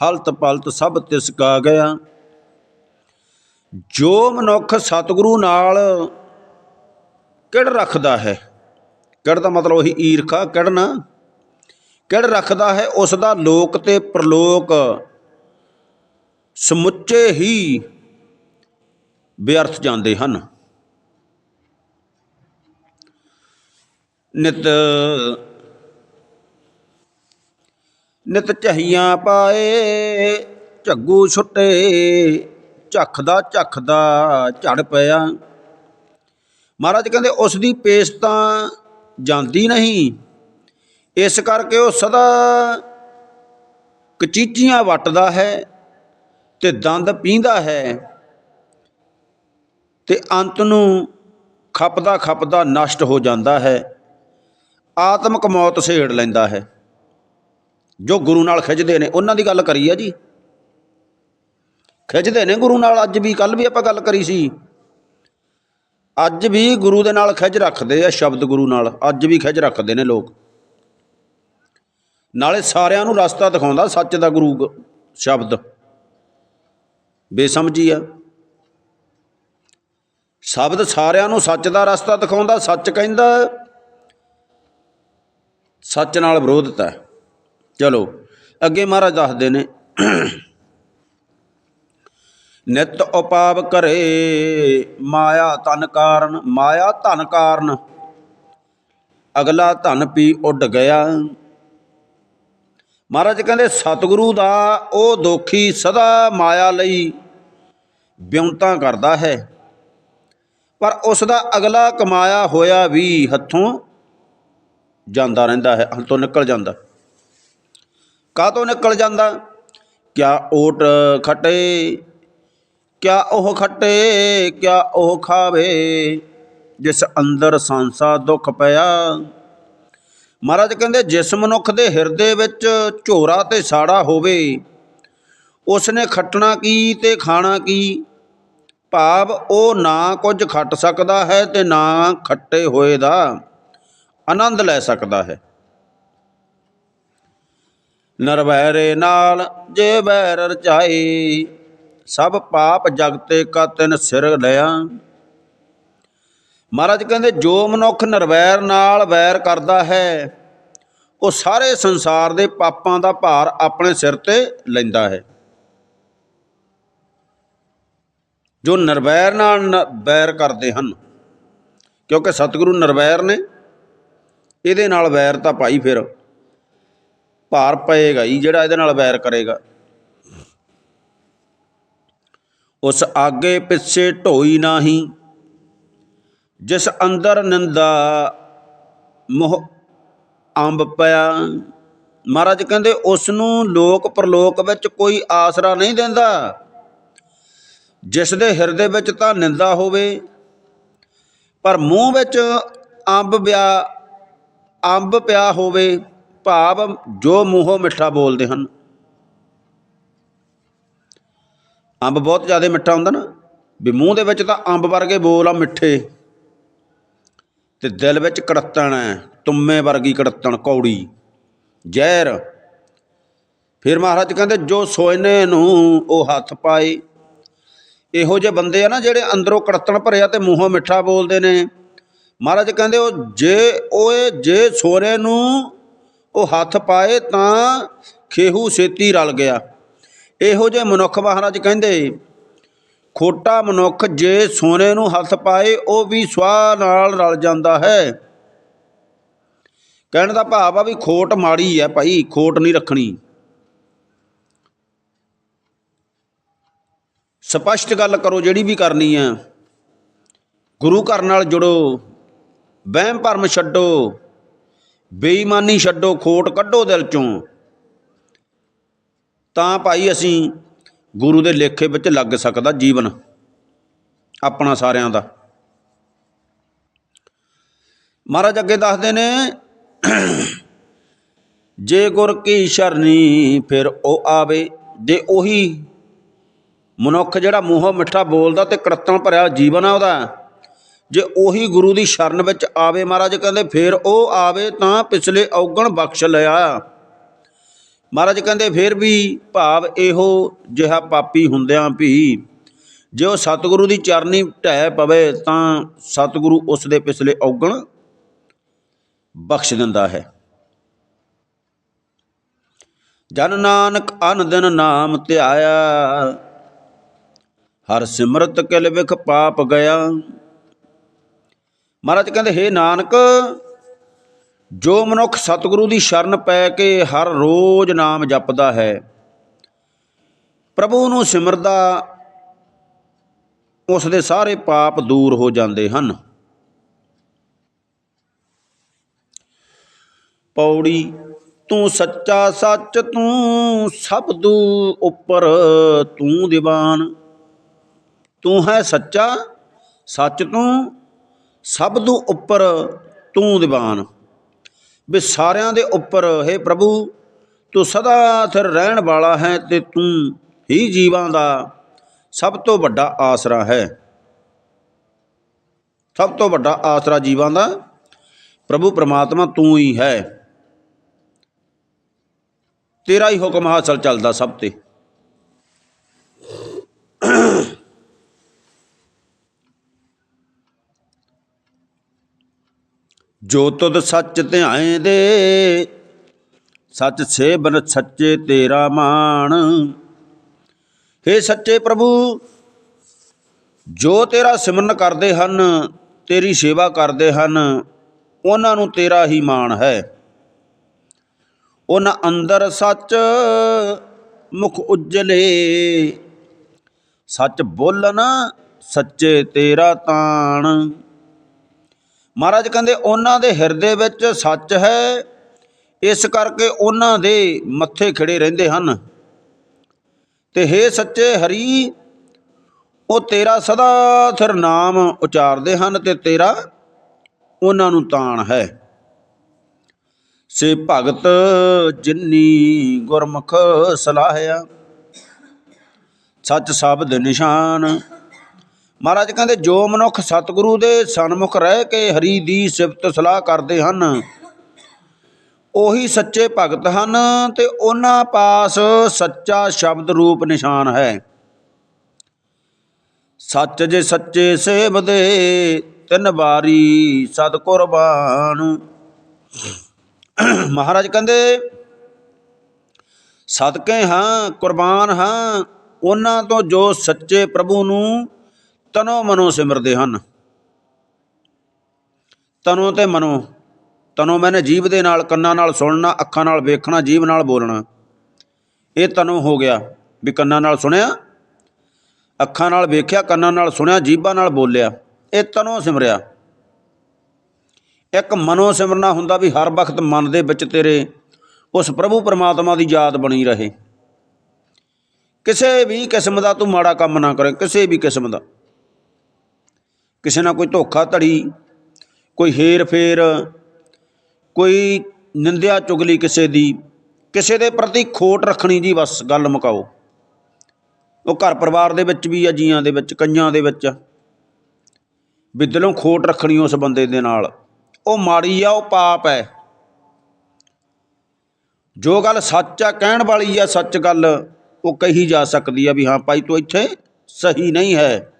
ਹਲਤ ਪਲਤ ਸਭ ਤਿਸ ਕਾ ਗਿਆ। ਜੋ ਮਨੁੱਖ ਸਤਿਗੁਰੂ ਨਾਲ ਕਿੜ ਰੱਖਦਾ ਹੈ? ਕਿੜ ਦਾ ਮਤਲਬ ਉਹੀ ਈਰਖਾ ਕਿੜਨਾ ਕਿੜ ਰੱਖਦਾ ਹੈ? ਉਸ ਦਾ ਲੋਕ ਤੇ ਪ੍ਰਲੋਕ ਸਮੁੱਚੇ ਹੀ ਬੇਅਰਥ ਜਾਂਦੇ ਹਨ। ਨਿਤ ਨਿਤ ਚਹੀਆਂ ਪਾਏ, ਝੱਗੂ ਛੁੱਟੇ ਝੱਖਦਾ ਝੱਖਦਾ ਝੜ ਪਿਆ। ਮਹਾਰਾਜ ਕਹਿੰਦੇ, ਉਸ ਦੀ ਪੇਸ ਤਾਂ ਜਾਂਦੀ ਨਹੀਂ। ਇਸ ਕਰਕੇ ਉਹ ਸਦਾ ਕਚੀਚੀਆਂ ਵੱਟਦਾ ਹੈ ਤੇ ਦੰਦ ਪੀਂਦਾ ਹੈ ਤੇ ਅੰਤ ਨੂੰ ਖਪਦਾ ਖਪਦਾ ਨਸ਼ਟ ਹੋ ਜਾਂਦਾ ਹੈ। ਆਤਮਕ ਮੌਤ ਸੇੜ ਲੈਂਦਾ ਹੈ। ਜੋ ਗੁਰੂ ਨਾਲ ਖਿੱਚਦੇ ਨੇ, ਉਹਨਾਂ ਦੀ ਗੱਲ ਕਰੀ ਆ ਜੀ। ਖਿੱਚਦੇ ਨੇ ਗੁਰੂ ਨਾਲ, ਅੱਜ ਵੀ ਕੱਲ ਵੀ ਆਪਾਂ ਗੱਲ ਕਰੀ ਸੀ। ਅੱਜ ਵੀ ਗੁਰੂ ਦੇ ਨਾਲ ਖਿੱਚ ਰੱਖਦੇ ਆ ਸ਼ਬਦ ਗੁਰੂ ਨਾਲ, ਅੱਜ ਵੀ ਖਿੱਚ ਰੱਖਦੇ ਨੇ ਲੋਕ। ਨਾਲੇ ਸਾਰਿਆਂ ਨੂੰ ਰਸਤਾ ਦਿਖਾਉਂਦਾ ਸੱਚ ਦਾ ਗੁਰੂ ਗ- ਸ਼ਬਦ। ਬੇਸਮਝੀ ਆ। ਸ਼ਬਦ ਸਾਰਿਆਂ ਨੂੰ ਸੱਚ ਦਾ ਰਸਤਾ ਦਿਖਾਉਂਦਾ, ਸੱਚ ਕਹਿੰਦਾ। ਸੱਚ ਨਾਲ ਵਿਰੋਧਤਾ ਹੈ। ਚਲੋ, ਅੱਗੇ ਮਹਾਰਾਜ ਦੱਸਦੇ ਨੇ, ਨਿਤ ਉਪਾਵ ਕਰੇ ਮਾਇਆ ਤਨ ਕਾਰਨ, ਮਾਇਆ ਧਨ ਕਾਰਨ, ਅਗਲਾ ਧਨ ਪੀ ਉੱਡ ਗਿਆ। ਮਹਾਰਾਜ ਕਹਿੰਦੇ, ਸਤਿਗੁਰੂ ਦਾ ਉਹ ਦੋਖੀ ਸਦਾ ਮਾਇਆ ਲਈ ਬਿਉਂਤਾਂ ਕਰਦਾ ਹੈ, ਪਰ ਉਸ ਦਾ ਅਗਲਾ ਕਮਾਇਆ ਹੋਇਆ ਵੀ ਹੱਥੋਂ ਜਾਂਦਾ ਰਹਿੰਦਾ ਹੈ ਹੱਥੋਂ ਨਿਕਲ ਜਾਂਦਾ। ਕਾਹ ਤੋਂ ਨਿਕਲ ਜਾਂਦਾ? ਕਿਆ ਓਟ ਖਟੇ, ਕਿਆ ਉਹ ਖੱਟੇ, ਕਿਆ ਉਹ ਖਾਵੇ, ਜਿਸ ਅੰਦਰ ਸੰਸਾ ਦੁੱਖ ਪਿਆ। ਮਹਾਰਾਜ ਕਹਿੰਦੇ, ਜਿਸ ਮਨੁੱਖ ਦੇ ਹਿਰਦੇ ਵਿੱਚ ਝੋਰਾ ਤੇ ਸਾੜਾ ਹੋਵੇ ਉਸ ਨੇ ਖੱਟਣਾ ਕੀ ਤੇ ਖਾਣਾ ਕੀ? ਭਾਵ ਉਹ ਨਾ ਕੁਝ ਖੱਟ ਸਕਦਾ ਹੈ ਤੇ ਨਾ ਖੱਟੇ ਹੋਏ ਦਾ। ਆਨੰਦ ਲੈ ਸਕਦਾ ਹੈ। ਨਰਵੈਰੇ ਨਾਲ ਜੇ ਬੈਰ ਰਚਾਈ ਸਭ ਪਾਪ ਜਗਤੇ ਕਾ ਤਿਨ ਸਿਰ ਲਿਆ। ਮਹਾਰਾਜ ਕਹਿੰਦੇ, ਜੋ ਮਨੁੱਖ ਨਰਵੈਰ ਨਾਲ ਵੈਰ ਕਰਦਾ ਹੈ, ਉਹ ਸਾਰੇ ਸੰਸਾਰ ਦੇ ਪਾਪਾਂ ਦਾ ਭਾਰ ਆਪਣੇ ਸਿਰ ਤੇ ਲੈਂਦਾ ਹੈ। ਜੋ ਨਰਵੈਰ ਨਾਲ ਨ- ਵੈਰ ਕਰਦੇ ਹਨ, ਕਿਉਂਕਿ ਸਤਿਗੁਰੂ ਨਰਵੈਰ ਨੇ ਇਹਦੇ ਨਾਲ ਵੈਰ ਤਾਂ ਭਾਈ ਫਿਰ ਭਾਰ ਪਏਗਾ ਹੀ, ਜਿਹੜਾ ਇਹਦੇ ਨਾਲ ਵੈਰ ਕਰੇਗਾ। ਉਸ ਆਗੇ ਪਿੱਛੇ ਢੋਈ ਨਾਹੀ, ਜਿਸ ਅੰਦਰ ਨਿੰਦਾ ਮੋਹ ਅੰਬ ਪਿਆ। ਮਹਾਰਾਜ ਕਹਿੰਦੇ ਉਸ ਨੂੰ ਲੋਕ ਪਰਲੋਕ ਵਿੱਚ ਕੋਈ ਆਸਰਾ ਨਹੀਂ ਦਿੰਦਾ। ਜਿਸ ਦੇ ਹਿਰਦੇ ਵਿੱਚ ਤਾਂ ਨਿੰਦਾ ਹੋਵੇ, ਪਰ ਮੂੰਹ ਵਿੱਚ ਅੰਬ ਪਿਆ ਅੰਬ ਪਿਆ ਹੋਵੇ, ਭਾਵ ਜੋ ਮੂੰਹੋਂ ਮਿੱਠਾ ਬੋਲਦੇ ਹਨ। ਅੰਬ ਬਹੁਤ ਜ਼ਿਆਦਾ ਮਿੱਠਾ ਹੁੰਦਾ ਨਾ। ਵੀ ਮੂੰਹ ਦੇ ਵਿੱਚ ਤਾਂ ਅੰਬ ਵਰਗੇ ਬੋਲ ਆ ਮਿੱਠੇ। ਤੇ ਦਿਲ ਵਿੱਚ ਕੜੱਤਣ ਹੈ, ਤੁੰਮੇ ਵਰਗੀ ਕੜੱਤਣ, ਕੌੜੀ, ਜ਼ਹਿਰ। ਫਿਰ ਮਹਾਰਾਜ ਕਹਿੰਦੇ, ਜੋ ਸੋਇਨੇ ਨੂੰ ਉਹ ਹੱਥ ਪਾਏ। ਇਹੋ ਜਿਹੇ ਬੰਦੇ ਆ ਨਾ ਜਿਹੜੇ ਅੰਦਰੋਂ ਕੜੱਤਣ ਭਰਿਆ ਤੇ ਮੂੰਹੋਂ ਮਿੱਠਾ ਬੋਲਦੇ ਨੇ। ਮਹਾਰਾਜ ਕਹਿੰਦੇ ਉਹ ਜੇ ਓਏ ਜੇ ਸੋਰੇ ਨੂੰ ਉਹ ਹੱਥ ਪਾਏ ਤਾਂ ਖੇਹੂ ਛੇਤੀ ਰਲ ਗਿਆ। ਇਹੋ ਜਿਹੇ ਮਨੁੱਖ ਮਹਾਰਾਜ ਕਹਿੰਦੇ, ਖੋਟਾ ਮਨੁੱਖ ਜੇ ਸੋਨੇ ਨੂੰ ਹੱਥ ਪਾਏ, ਉਹ ਵੀ ਸਵਾਹ ਨਾਲ ਰਲ ਜਾਂਦਾ ਹੈ। ਕਹਿਣ ਦਾ ਭਾਵ ਆ ਵੀ ਖੋਟ ਮਾੜੀ ਹੈ ਭਾਈ, ਖੋਟ ਨਹੀਂ ਰੱਖਣੀ। ਸਪਸ਼ਟ ਗੱਲ ਕਰੋ, ਜਿਹੜੀ ਵੀ ਕਰਨੀ ਹੈ, ਗੁਰੂ ਘਰ ਨਾਲ ਜੁੜੋ। ਵਹਿਮ ਭਰਮ ਛੱਡੋ, ਬੇਈਮਾਨੀ ਛੱਡੋ, ਖੋਟ ਕੱਢੋ ਦਿਲ ਚੋਂ। ਤਾਂ ਭਾਈ ਅਸੀਂ ਗੁਰੂ ਦੇ ਲੇਖੇ ਵਿੱਚ ਲੱਗ ਸਕਦਾ ਜੀਵਨ, ਆਪਣਾ ਸਾਰਿਆਂ ਦਾ। ਮਹਾਰਾਜ ਅੱਗੇ ਦੱਸਦੇ ਨੇ, ਜੇ ਗੁਰ ਕੀ ਸ਼ਰਨੀ ਫਿਰ ਉਹ ਆਵੇ, ਜੇ ਉਹੀ ਮਨੁੱਖ ਜਿਹੜਾ ਮੂੰਹੋਂ ਮਿੱਠਾ ਬੋਲਦਾ ਤੇ ਕਰਤਨ ਭਰਿਆ ਜੀਵਨ ਆ ਉਹਦਾ ਜੇ ਉਹੀ ਗੁਰੂ ਦੀ ਸ਼ਰਨ ਵਿੱਚ ਆਵੇ ਮਹਾਰਾਜ, ਕਹਿੰਦੇ ਫਿਰ ਉਹ ਆਵੇ ਤਾਂ ਪਿਛਲੇ ਔਗਣ ਬਖਸ਼ ਲਿਆ। ਮਹਾਰਾਜ ਕਹਿੰਦੇ ਫਿਰ ਵੀ ਭਾਵ ਇਹੋ ਜਿਹਾ ਪਾਪੀ ਹੁੰਦਿਆਂ ਵੀ ਜੇ ਉਹ ਸਤਿਗੁਰੂ ਦੀ ਚਰਨੀ ਢਹਿ ਪਵੇ ਤਾਂ ਸਤਿਗੁਰੂ ਉਸ ਦੇ ਪਿਛਲੇ ਔਗਣ ਬਖਸ਼ ਦਿੰਦਾ ਹੈ। ਜਨ ਨਾਨਕ ਅਨ ਦਿਨ ਨਾਮ ਧਿਆਇਆ, ਹਰ ਸਿਮਰਤ ਕਿਲ ਵਿਖ ਪਾਪ ਗਿਆ। ਮਹਾਰਾਜ ਕਹਿੰਦੇ, ਹੇ ਨਾਨਕ, ਜੋ ਮਨੁੱਖ ਸਤਿਗੁਰੂ ਦੀ ਸ਼ਰਨ ਪੈ ਕੇ ਹਰ ਰੋਜ਼ ਨਾਮ ਜਪਦਾ ਹੈ, ਪ੍ਰਭੂ ਨੂੰ ਸਿਮਰਦਾ, ਉਸ ਦੇ ਸਾਰੇ ਪਾਪ ਦੂਰ ਹੋ ਜਾਂਦੇ ਹਨ। ਪੌੜੀ, ਤੂੰ ਸੱਚਾ ਸੱਚ, ਤੂੰ ਸਭ ਦੂ ਉੱਪਰ, ਤੂੰ ਦੀਵਾਨ, ਤੂੰ ਹੈ ਸੱਚਾ ਸੱਚ, ਤੂੰ ਸਭ ਤੋਂ ਉੱਪਰ ਤੂੰ ਦੀਵਾਨ। ਵੀ ਸਾਰਿਆਂ ਦੇ ਉੱਪਰ, ਹੈ ਪ੍ਰਭੂ, ਤੂੰ ਸਦਾ ਸਿਰ ਰਹਿਣ ਵਾਲਾ ਹੈ ਤੇ ਤੂੰ ਹੀ ਜੀਵਾਂ ਦਾ ਸਭ ਤੋਂ ਵੱਡਾ ਆਸਰਾ ਹੈ। ਸਭ ਤੋਂ ਵੱਡਾ ਆਸਰਾ ਜੀਵਾਂ ਦਾ, ਪ੍ਰਭੂ ਪ੍ਰਮਾਤਮਾ ਤੂੰ ਹੀ ਹੈ। ਤੇਰਾ ਹੀ ਹੁਕਮ ਹਾਸਲ ਚੱਲਦਾ ਸਭ ਤੇ। ਜੋ ਤੁਧ ਸੱਚ ਧਿਆਏ ਦੇ, ਸੱਚ ਸੇਬਨ ਸੱਚੇ ਤੇਰਾ ਮਾਣ। हे ਸੱਚੇ ਪ੍ਰਭੂ, ਜੋ ਤੇਰਾ ਸਿਮਰਨ ਕਰਦੇ ਹਨ, ਤੇਰੀ ਸੇਵਾ ਕਰਦੇ ਹਨ, ਉਹਨਾਂ ਨੂੰ ਤੇਰਾ ਹੀ ਮਾਣ ਹੈ। ਉਹਨਾਂ ਅੰਦਰ ਸੱਚ ਮੁਖ ਉਜਲੇ, ਸੱਚ ਬੋਲਣ ਸੱਚੇ ਤੇਰਾ ਤਾਣ। ਮਹਾਰਾਜ ਕਹਿੰਦੇ, ਉਹਨਾਂ ਦੇ ਹਿਰਦੇ ਵਿੱਚ ਸੱਚ ਹੈ, ਇਸ ਕਰਕੇ ਉਹਨਾਂ ਦੇ ਮੱਥੇ ਖਿੜੇ ਰਹਿੰਦੇ ਹਨ। ਤੇ ਹੇ ਸੱਚੇ ਹਰੀ, ਉਹ ਤੇਰਾ ਸਦਾ ਸਿਰ ਨਾਮ ਉਚਾਰਦੇ ਹਨ ਤੇ ਤੇਰਾ ਉਹਨਾਂ ਨੂੰ ਤਾਣ ਹੈ। ਸੇ ਭਗਤ ਜਿਨੀ ਗੁਰਮੁਖ ਸਲਾਹਿਆ, ਸੱਚ ਸ਼ਬਦ ਨਿਸ਼ਾਨ ਮਹਾਰਾਜ ਕਹਿੰਦੇ, ਜੋ ਮਨੁੱਖ ਸਤਿਗੁਰੂ ਦੇ ਸਨਮੁਖ ਰਹਿ ਕੇ ਹਰੀ ਦੀ ਸਿਫਤ ਸਲਾਹ ਕਰਦੇ ਹਨ, ਉਹੀ ਸੱਚੇ ਭਗਤ ਹਨ ਤੇ ਉਹਨਾਂ ਪਾਸ ਸੱਚਾ ਸ਼ਬਦ ਰੂਪ ਨਿਸ਼ਾਨ ਹੈ। ਸੱਚ ਜੇ ਸੱਚੇ ਸੇਵਦੇ ਤਿੰਨ ਵਾਰੀ ਸਤ ਕੁਰਬਾਨ। ਮਹਾਰਾਜ ਕਹਿੰਦੇ, ਸਦਕੇ ਹਾਂ, ਕੁਰਬਾਨ ਹਾਂ, ਉਹਨਾਂ ਤੋਂ ਜੋ ਸੱਚੇ ਪ੍ਰਭੂ ਨੂੰ ਤਨੋ ਮਨੋ ਸਿਮਰਦੇ ਹਨ। ਤਨੋ ਤੇ ਮਨੋ, ਤਨੋ ਮੈਨੇ ਜੀਭ ਦੇ ਨਾਲ, ਕੰਨਾਂ ਨਾਲ ਸੁਣਨਾ, ਅੱਖਾਂ ਨਾਲ ਵੇਖਣਾ, ਜੀਭ ਨਾਲ ਬੋਲਣਾ। ਇਹ ਤਨੋ ਹੋ ਗਿਆ ਵੀ ਕੰਨਾਂ ਨਾਲ ਸੁਣਿਆ, ਅੱਖਾਂ ਨਾਲ ਵੇਖਿਆ, ਕੰਨਾਂ ਨਾਲ ਸੁਣਿਆ ਜੀਭਾਂ ਨਾਲ ਬੋਲਿਆ। ਇਹ ਤਨੋ ਸਿਮਰਿਆ। ਇੱਕ ਮਨੋ ਸਿਮਰਨਾ ਹੁੰਦਾ ਵੀ ਹਰ ਵਕਤ ਮਨ ਦੇ ਵਿੱਚ ਤੇਰੇ ਉਸ ਪ੍ਰਭੂ ਪਰਮਾਤਮਾ ਦੀ ਯਾਦ ਬਣੀ ਰਹੇ। ਕਿਸੇ ਵੀ ਕਿਸਮ ਦਾ ਤੂੰ ਮਾੜਾ ਕੰਮ ਨਾ ਕਰੇ, ਕਿਸੇ ਵੀ ਕਿਸਮ ਦਾ। ਕਿਸੇ ਨਾਲ ਕੋਈ ਧੋਖਾ ਧੜੀ, ਕੋਈ ਹੇਰ ਫੇਰ, ਕੋਈ ਨਿੰਦਿਆ ਚੁਗਲੀ ਕਿਸੇ ਦੀ, ਕਿਸੇ ਦੇ ਪ੍ਰਤੀ ਖੋਟ ਰੱਖਣੀ ਜੀ ਬਸ ਗੱਲ ਮੁਕਾਓ। ਉਹ ਘਰ ਪਰਿਵਾਰ ਦੇ ਵਿੱਚ ਵੀ ਆ, ਜੀਆਂ ਦੇ ਵਿੱਚ, ਕਈਆਂ ਦੇ ਵਿੱਚ। ਵੀ ਦਿਲੋਂ ਖੋਟ ਰੱਖਣੀ ਉਸ ਬੰਦੇ ਦੇ ਨਾਲ। ਉਹ ਮਾੜੀ ਆ, ਉਹ ਪਾਪ ਹੈ ਜੋ ਗੱਲ ਸੱਚ ਆ, ਕਹਿਣ ਵਾਲੀ ਆ ਸੱਚ ਗੱਲ, ਉਹ ਕਹੀ ਜਾ ਸਕਦੀ ਆ ਵੀ ਹਾਂ ਭਾਈ ਤੂੰ ਇੱਥੇ ਸਹੀ ਨਹੀਂ ਹੈ।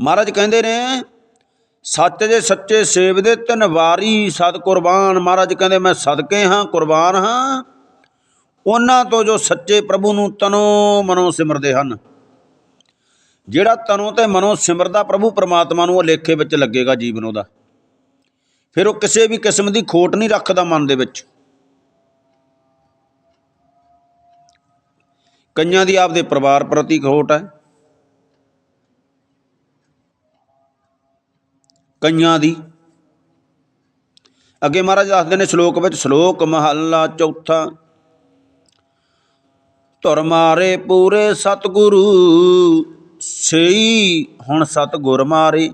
ਮਹਾਰਾਜ ਕਹਿੰਦੇ ਨੇ, ਸੱਚ ਦੇ ਸੱਚੇ ਸੇਵ ਦੇ ਤਿੰਨ ਵਾਰੀ ਸਦ ਕੁਰਬਾਨ। ਮਹਾਰਾਜ ਕਹਿੰਦੇ, ਮੈਂ ਸਦਕੇ ਹਾਂ, ਕੁਰਬਾਨ ਹਾਂ। ਉਹਨਾਂ ਤੋਂ ਜੋ ਸੱਚੇ ਪ੍ਰਭੂ ਨੂੰ ਤਨੋ ਮਨੋ ਸਿਮਰਦੇ ਹਨ। ਜਿਹੜਾ ਤਨੋ ਤੇ ਮਨੋ ਸਿਮਰਦਾ ਪ੍ਰਭੂ ਪਰਮਾਤਮਾ ਨੂੰ ਉਹ ਲੇਖੇ ਵਿੱਚ ਲੱਗੇਗਾ ਜੀਵਨ ਉਹਦਾ। ਫਿਰ ਉਹ ਕਿਸੇ ਵੀ ਕਿਸਮ ਦੀ ਖੋਟ ਨਹੀਂ ਰੱਖਦਾ ਮਨ ਦੇ ਵਿੱਚ। ਕਈਆਂ ਦੀ ਆਪਦੇ ਪਰਿਵਾਰ ਪ੍ਰਤੀ ਖੋਟ ਹੈ ਕਈਆਂ ਦੀ। ਅੱਗੇ ਮਹਾਰਾਜ ਦੱਸਦੇ ਨੇ ਸ਼ਲੋਕ ਵਿੱਚ, ਸ਼ਲੋਕ ਮਹੱਲਾ ਚੌਥਾ, ਧੁਰ ਮਾਰੇ ਪੂਰੇ ਸਤਿਗੁਰੂ, ਸਈ ਹੁਣ ਸਤਿਗੁਰ ਮਾਰੇ।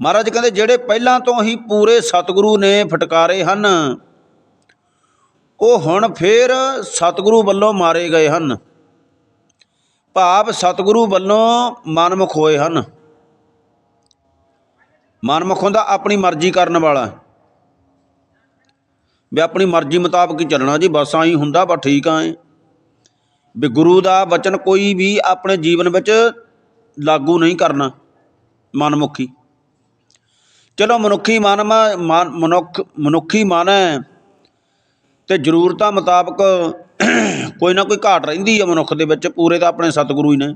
ਮਹਾਰਾਜ ਕਹਿੰਦੇ, ਜਿਹੜੇ ਪਹਿਲਾਂ ਤੋਂ ਹੀ ਪੂਰੇ ਸਤਿਗੁਰੂ ਨੇ ਫਟਕਾਰੇ ਹਨ, ਉਹ ਹੁਣ ਫੇਰ ਸਤਿਗੁਰੂ ਵੱਲੋਂ ਮਾਰੇ ਗਏ ਹਨ। ਭਾਵ ਸਤਿਗੁਰੂ ਵੱਲੋਂ ਮਨਮੁਖ ਹੋਏ ਹਨ। ਮਨਮੁਖ ਹੁੰਦਾ ਆਪਣੀ ਮਰਜ਼ੀ ਕਰਨ ਵਾਲਾ। ਵੀ ਆਪਣੀ ਮਰਜ਼ੀ ਮੁਤਾਬਕ ਹੀ ਚੱਲਣਾ ਜੀ, ਬਸ ਆਈ ਹੁੰਦਾ ਬਸ ਠੀਕ ਆਏ ਵੀ ਗੁਰੂ ਦਾ ਵਚਨ ਕੋਈ ਵੀ ਆਪਣੇ ਜੀਵਨ ਵਿੱਚ ਲਾਗੂ ਨਹੀਂ ਕਰਨਾ ਮਨਮੁਖੀ ਚਲੋ ਮਨੁੱਖੀ ਮਨ ਮਨ, ਮਨੁੱਖ, ਮਨੁੱਖੀ ਮਨ ਹੈ। ਤੇ ਜ਼ਰੂਰਤਾਂ ਮੁਤਾਬਕ ਕੋਈ ਨਾ ਕੋਈ ਘਾਟ ਰਹਿੰਦੀ ਹੈ ਮਨੁੱਖ ਦੇ ਵਿੱਚ, ਪੂਰੇ ਤਾਂ ਆਪਣੇ ਸਤਿਗੁਰੂ ਹੀ ਨੇ।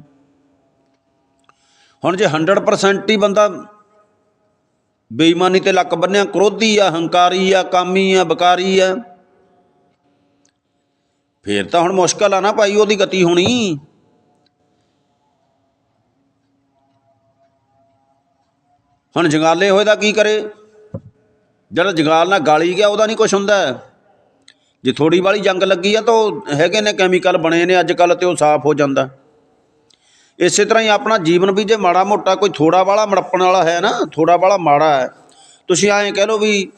ਹੁਣ ਜੇ 100% ਹੀ ਬੰਦਾ ਬੇਈਮਾਨੀ ਤੇ ਲੱਕ ਬੰਨਿਆ, ਕ੍ਰੋਧੀ ਆ, ਹੰਕਾਰੀ ਆ, ਕਾਮੀ ਆ, ਬਕਾਰੀ ਆ। ਫੇਰ ਤਾਂ ਹੁਣ ਮੁਸ਼ਕਲ ਆ ਨਾ ਭਾਈ, ਉਹਦੀ ਗਤੀ ਹੋਣੀ। ਹੁਣ ਜੰਗਾਲੇ ਹੋਏ ਦਾ ਕੀ ਕਰੇ? ਜਿਹੜਾ ਜੰਗਾਲ ਨਾਲ ਗਾਲੀ ਗਿਆ, ਉਹਦਾ ਨਹੀਂ ਕੁਝ ਹੁੰਦਾ। ਜੇ ਥੋੜੀ ਵਾਲੀ ਜੰਗ ਲੱਗੀ ਆ ਤਾਂ ਉਹ ਹੈਗੇ ਨੇ ਕੈਮੀਕਲ ਬਣੇ ਨੇ, ਅੱਜ ਕੱਲ ਤੇ ਉਹ ਸਾਫ਼ ਹੋ ਜਾਂਦਾ। ਇਸੇ ਤਰ੍ਹਾਂ ਹੀ ਆਪਣਾ ਜੀਵਨ ਵੀ ਜੇ ਮਾੜਾ ਮੋਟਾ ਕੋਈ ਥੋੜਾ ਵਾਲਾ ਮੜੱਪਣ ਵਾਲਾ ਹੈ ਨਾ ਥੋੜਾ ਵਾਲਾ ਮਾੜਾ ਹੈ, ਤੁਸੀਂ ਐਂ ਕਹਿ ਲਓ ਵੀ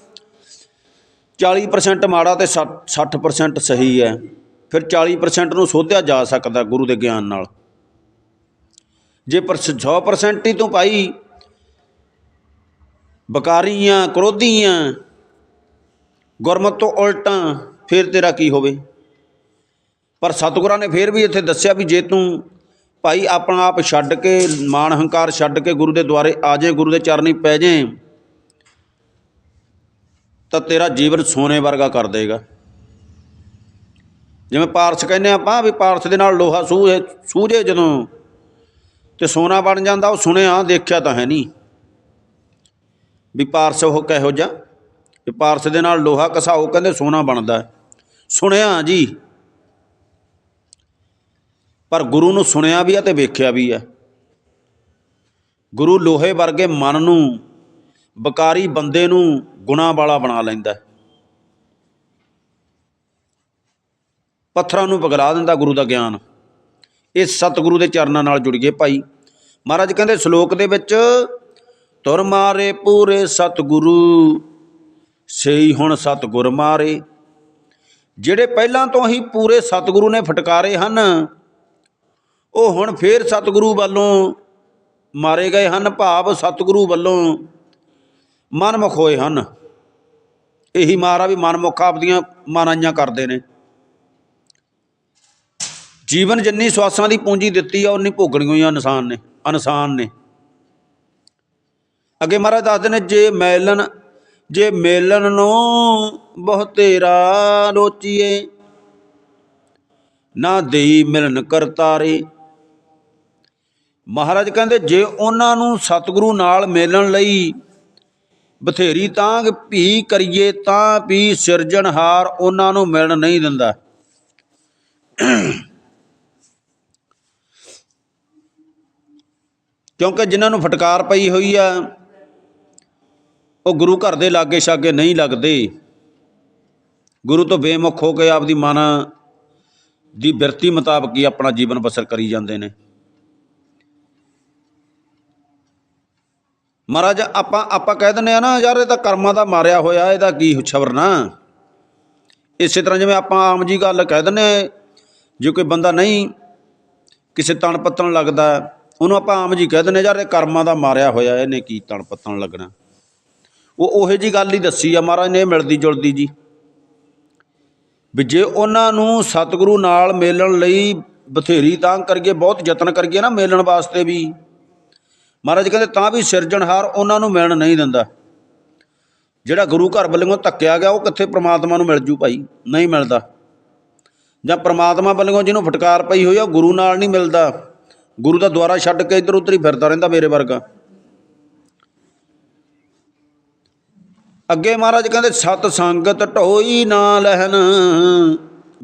40% ਮਾੜਾ ਤੇ 60% ਸਹੀ ਹੈ, ਫਿਰ 40% ਨੂੰ ਸੋਧਿਆ ਜਾ ਸਕਦਾ ਗੁਰੂ ਦੇ ਗਿਆਨ ਨਾਲ। ਜੇ ਪਰ 100% ਹੀ ਤੂੰ ਭਾਈ ਬਕਾਰੀਆਂ, ਕ੍ਰੋਧੀਆਂ, ਗੁਰਮਤ ਤੋਂ ਉਲਟਾਂ, ਫਿਰ ਤੇਰਾ ਕੀ ਹੋਵੇ? ਪਰ ਸਤਿਗੁਰਾਂ ਨੇ ਫਿਰ ਵੀ ਇੱਥੇ ਦੱਸਿਆ ਵੀ ਜੇ ਤੂੰ ਭਾਈ ਆਪਣਾ ਆਪ ਛੱਡ ਕੇ, ਮਾਣ ਹੰਕਾਰ ਛੱਡ ਕੇ ਗੁਰੂ ਦੇ ਦੁਆਰੇ ਆ ਜਾਏ ਗੁਰੂ ਦੇ ਚਰਨੀ ਪੈ ਜਾਏ ਤਾਂ ਤੇਰਾ ਜੀਵਨ ਸੋਨੇ ਵਰਗਾ ਕਰ ਦੇਗਾ। ਜਿਵੇਂ ਪਾਰਸ ਕਹਿੰਦੇ ਆਪਾਂ ਵੀ ਪਾਰਸ ਦੇ ਨਾਲ ਲੋਹਾ ਸੂਝੇ ਸੂਝੇ ਜਦੋਂ, ਤੇ ਸੋਨਾ ਬਣ ਜਾਂਦਾ, ਉਹ ਸੁਣਿਆ ਦੇਖਿਆ ਤਾਂ ਹੈ ਨਹੀਂ। ਵੀ ਪਾਰਸ ਉਹ ਕਿਹੋ ਜਿਹਾ, ਵੀ ਪਾਰਸ ਦੇ ਨਾਲ ਲੋਹਾ ਘਸਾਓ ਕਹਿੰਦੇ ਸੋਨਾ ਬਣਦਾ ਸੁਣਿਆ ਜੀ। ਪਰ ਗੁਰੂ ਨੂੰ ਸੁਣਿਆ ਵੀ ਆ ਤੇ ਵੇਖਿਆ ਵੀ ਆ। ਗੁਰੂ ਲੋਹੇ ਵਰਗੇ ਮਨ ਨੂੰ, ਬਕਾਰੀ ਬੰਦੇ ਨੂੰ ਗੁਣਾ ਵਾਲਾ ਬਣਾ ਲੈਂਦਾ ਪੱਥਰਾਂ ਨੂੰ ਪਿਘਲਾ ਦਿੰਦਾ ਗੁਰੂ ਦਾ ਗਿਆਨ। ਇਹ ਸਤਿਗੁਰੂ ਦੇ ਚਰਨਾਂ ਨਾਲ ਜੁੜ ਗਏ ਭਾਈ। ਮਹਾਰਾਜ ਕਹਿੰਦੇ, ਸ਼ਲੋਕ ਦੇ ਵਿੱਚ, ਤੁਰ ਮਾਰੇ ਪੂਰੇ ਸਤਿਗੁਰੂ ਸਹੀ ਹੁਣ ਸਤਿਗੁਰ ਮਾਰੇ। ਜਿਹੜੇ ਪਹਿਲਾਂ ਤੋਂ ਹੀ ਪੂਰੇ ਸਤਿਗੁਰੂ ਨੇ ਫਟਕਾਰੇ ਹਨ ਉਹ ਹੁਣ ਫੇਰ ਸਤਿਗੁਰੂ ਵੱਲੋਂ ਮਾਰੇ ਗਏ ਹਨ, ਭਾਵ ਸਤਿਗੁਰੂ ਵੱਲੋਂ ਮਨਮੁਖ ਹੋਏ ਹਨ। ਇਹੀ ਮਾਰਾ ਵੀ ਮਨਮੁਖ ਆਪਦੀਆਂ ਮਾਨਾਈਆਂ ਕਰਦੇ ਨੇ। ਜੀਵਨ ਜਿੰਨੀ ਸਵਾਸਾਂ ਦੀ ਪੂੰਜੀ ਦਿੱਤੀ ਆ, ਉਨੀ ਭੋਗਣੀ ਹੋਈਆਂ ਇਨਸਾਨ ਨੇ ਇਨਸਾਨ ਨੇ। ਅੱਗੇ ਮਹਾਰਾਜ ਦੱਸਦੇ ਨੇ, ਜੇ ਮੈਲਨ, ਜੇ ਮੇਲਨ ਨੂੰ ਬਹੁਤੇਰਾ ਲੋਚੀਏ ਨਾ ਦੇਈ ਮਿਲਨ ਕਰਤਾਰੇ। ਮਹਾਰਾਜ ਕਹਿੰਦੇ, ਜੇ ਉਹਨਾਂ ਨੂੰ ਸਤਿਗੁਰੂ ਨਾਲ ਮਿਲਣ ਲਈ ਬਥੇਰੀ ਤਾਂ ਭੀ ਕਰੀਏ, ਤਾਂ ਵੀ ਸਿਰਜਣਹਾਰ ਉਹਨਾਂ ਨੂੰ ਮਿਲਣ ਨਹੀਂ ਦਿੰਦਾ। ਕਿਉਂਕਿ ਜਿਨ੍ਹਾਂ ਨੂੰ ਫਟਕਾਰ ਪਈ ਹੋਈ ਆ, ਉਹ ਗੁਰੂ ਘਰ ਦੇ ਲਾਗੇ ਛਾਗੇ ਨਹੀਂ ਲੱਗਦੇ। ਗੁਰੂ ਤੋਂ ਬੇਮੁਖ ਹੋ ਕੇ ਆਪਦੀ ਮਨ ਦੀ ਬਿਰਤੀ ਮੁਤਾਬਕ ਹੀ ਆਪਣਾ ਜੀਵਨ ਬਸਰ ਕਰੀ ਜਾਂਦੇ ਨੇ। ਮਹਾਰਾਜ, ਆਪਾਂ ਆਪਾਂ ਕਹਿ ਦਿੰਦੇ ਆ ਨਾ, ਯਾਰ, ਇਹ ਤਾਂ ਕਰਮਾਂ ਦਾ ਮਾਰਿਆ ਹੋਇਆ, ਇਹਦਾ ਕੀ ਛਵਰਨਾ? ਇਸੇ ਤਰ੍ਹਾਂ ਜਿਵੇਂ ਆਪਾਂ ਆਮ ਜੀ ਗੱਲ ਕਹਿ ਦਿੰਦੇ ਆ ਜੇ ਕੋਈ ਬੰਦਾ ਨਹੀਂ ਕਿਸੇ ਤਣ ਪੱਤਣ ਲੱਗਦਾ, ਉਹਨੂੰ ਆਪਾਂ ਆਮ ਜੀ ਕਹਿ ਦਿੰਦੇ ਯਾਰ, ਇਹ ਕਰਮਾਂ ਦਾ ਮਾਰਿਆ ਹੋਇਆ, ਇਹਨੇ ਕੀ ਤਣ ਪੱਤਣ ਲੱਗਣਾ? ਉਹ ਉਹੇ ਜੀ ਗੱਲ ਹੀ ਦੱਸੀ ਆ ਮਹਾਰਾਜ ਨੇ ਮਿਲਦੀ ਜੁਲਦੀ ਜੀ। ਵੀ ਜੇ ਉਹਨਾਂ ਨੂੰ ਸਤਿਗੁਰੂ ਨਾਲ ਮਿਲਣ ਲਈ ਬਥੇਰੀ ਤਾਂ ਕਰੀਏ, ਬਹੁਤ ਯਤਨ ਕਰੀਏ ਨਾ ਮਿਲਣ ਵਾਸਤੇ ਵੀ ਮਹਾਰਾਜ ਕਹਿੰਦੇ, ਤਾਂ ਵੀ ਸਿਰਜਣਹਾਰ ਉਹਨਾਂ ਨੂੰ ਮਿਲਣ ਨਹੀਂ ਦਿੰਦਾ। ਜਿਹੜਾ ਗੁਰੂ ਘਰ ਵੱਲੋਂ ਧੱਕਿਆ ਗਿਆ, ਉਹ ਕਿੱਥੇ ਪ੍ਰਮਾਤਮਾ ਨੂੰ ਮਿਲ ਜੂ ਭਾਈ? ਨਹੀਂ ਮਿਲਦਾ। ਜਾਂ ਪ੍ਰਮਾਤਮਾ ਵੱਲੋਂ ਜਿਹਨੂੰ ਫਟਕਾਰ ਪਈ ਹੋਈ ਆ, ਉਹ ਗੁਰੂ ਨਾਲ ਨਹੀਂ ਮਿਲਦਾ। ਗੁਰੂ ਦਾ ਦੁਆਰਾ ਛੱਡ ਕੇ ਇੱਧਰ ਉੱਧਰ ਹੀ ਫਿਰਦਾ ਰਹਿੰਦਾ ਮੇਰੇ ਵਰਗਾ। ਅੱਗੇ ਮਹਾਰਾਜ ਕਹਿੰਦੇ, ਸਤ ਸੰਗਤ ਢੋਈ ਨਾ ਲਹਨ